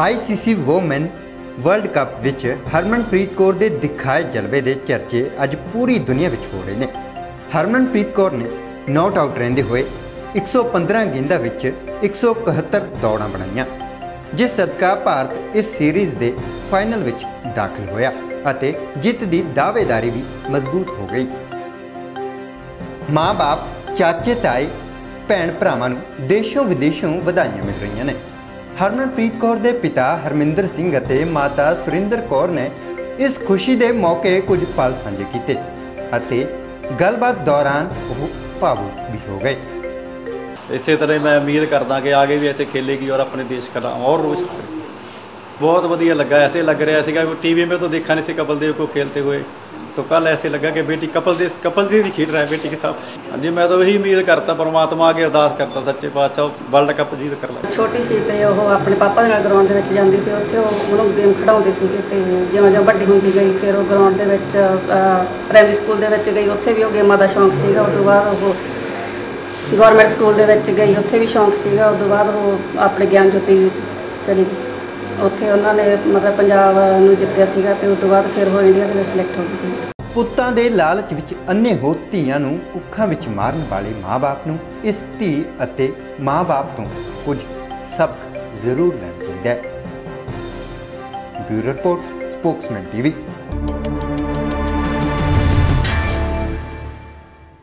ICC woman world cup ਵਿੱਚ ਹਰਮਨਪ੍ਰੀਤ ਕੌਰ ਦੇ ਦਿਖਾਏ ਜਲਵੇ ਦੇ ਚਰਚੇ ਅੱਜ ਪੂਰੀ ਦੁਨੀਆ ਵਿੱਚ ਹੋ ਰਹੇ ਨੇ। ਹਰਮਨਪ੍ਰੀਤ ਕੌਰ ਨੇ ਨਾਟ ਆਊਟ ਰਹਿੰਦੇ ਹੋਏ 115 ਗੇਂਦਾਂ ਵਿੱਚ 171 ਦੌੜਾਂ ਬਣਾਈਆਂ, ਜਿਸ ਸਦਕਾ ਭਾਰਤ ਇਸ ਸੀਰੀਜ਼ ਦੇ ਫਾਈਨਲ ਵਿੱਚ ਦਾਖਲ ਹੋਇਆ ਅਤੇ ਜਿੱਤ ਦੀ ਦਾਅਵੇਦਾਰੀ ਵੀ ਮਜ਼ਬੂਤ ਹੋ ਗਈ। ਮਾਂ-ਬਾਪ ਚਾਚੇ ਤਾਏ ਭੈਣ ਭਰਾਵਾਂ ਨੂੰ ਦੇਸ਼ੋਂ ਵਿਦੇਸ਼ੋਂ ਵਧਾਈਆਂ ਮਿਲ ਰਹੀਆਂ ਨੇ। ਹਰਮਨਪ੍ਰੀਤ ਕੌਰ ਦੇ ਪਿਤਾ ਹਰਮਿੰਦਰ ਸਿੰਘ ਅਤੇ ਮਾਤਾ ਸੁਰਿੰਦਰ ਕੌਰ ਨੇ ਇਸ ਖੁਸ਼ੀ ਦੇ ਮੌਕੇ ਕੁਝ ਪਲ ਸਾਂਝੇ ਕੀਤੇ ਅਤੇ ਗੱਲਬਾਤ ਦੌਰਾਨ ਉਹ ਭਾਵੁਕ ਵੀ ਹੋ ਗਏ। ਇਸੇ ਤਰ੍ਹਾਂ ਮੈਂ ਉਮੀਦ ਕਰਦਾ ਕਿ ਆਗੇ ਵੀ ਐਸੇ ਖੇਲੇਗੀ ਔਰ ਆਪਣੇ ਦੇਸ਼ ਕਾ ਔਰ ਰੋਸ਼ਨ ਕਰੇ। बहुत बढ़िया लगा ऐसे लग रहा है कि टीवी में तो देखा नहीं सी कपिल देव को खेलते हुए तो कल ऐसे लगा कि बेटी कपिल देव कपिल देव भी खेल रहा है बेटी के साथ हाँ जी मैं तो वही उम्मीद करता परमात्मा आगे अरदास करता सच्चे पातशाह वर्ल्ड कप जीत कर ले ਛੋਟੀ ਸੀ ਤੇ ਉਹ ਆਪਣੇ ਪਾਪਾ ਦੇ ਨਾਲ ਗਰਾਊਂਡ ਦੇ ਵਿੱਚ ਜਾਂਦੀ ਸੀ ਉੱਥੇ ਉਹ ਉਹਨੂੰ ਗੇਮ ਖਿਡਾਉਂਦੇ ਸੀ ਤੇ ਜਿਵੇਂ ਜਿਵੇਂ ਵੱਡੀ ਹੁੰਦੀ ਗਈ ਫਿਰ ਉਹ ਗਰਾਊਂਡ ਦੇ ਵਿੱਚ ਪ੍ਰਾਇਮਰੀ ਸਕੂਲ ਦੇ ਵਿੱਚ ਗਈ ਉੱਥੇ ਵੀ ਉਹ ਗੇਮਾਂ ਦਾ ਸ਼ੌਂਕ ਸੀਗਾ ਉਸ ਤੋਂ ਬਾਅਦ ਉਹ ਗਵਰਨਮੈਂਟ ਸਕੂਲ ਦੇ ਵਿੱਚ ਗਈ ਉੱਥੇ ਵੀ ਸ਼ੌਂਕ ਸੀਗਾ ਉਸ ਤੋਂ ਬਾਅਦ ਉਹ ਆਪਣੇ ਗਿਆਨ ਜੋਤੀ ਚਲੀ ਗਈ ਉੱਥੇ ਉਹਨਾਂ ਨੇ ਮਤਲਬ ਪੰਜਾਬ ਨੂੰ ਜਿੱਤਿਆ ਸੀਗਾ ਤੇ ਉਸ ਤੋਂ ਬਾਅਦ ਫਿਰ ਉਹ ਇੰਡੀਆ ਦੇ ਵਿੱਚ ਸਿਲੈਕਟ ਹੋ ਗਈ ਸੀ। ਪੁੱਤਾਂ ਦੇ ਲਾਲਚ ਵਿੱਚ ਅੰਨੇ ਹੋ ਧੀਆਂ ਨੂੰ ਕੁੱਖਾਂ ਵਿੱਚ ਮਾਰਨ ਵਾਲੇ ਮਾਪੇ ਨੂੰ ਇਸ ਧੀ ਅਤੇ ਮਾਪੇ ਤੋਂ ਕੁਝ ਸਬਕ ਜ਼ਰੂਰ ਲੈਣਾ ਚਾਹੀਦਾ ਹੈ। Bureau report, spokesman TV.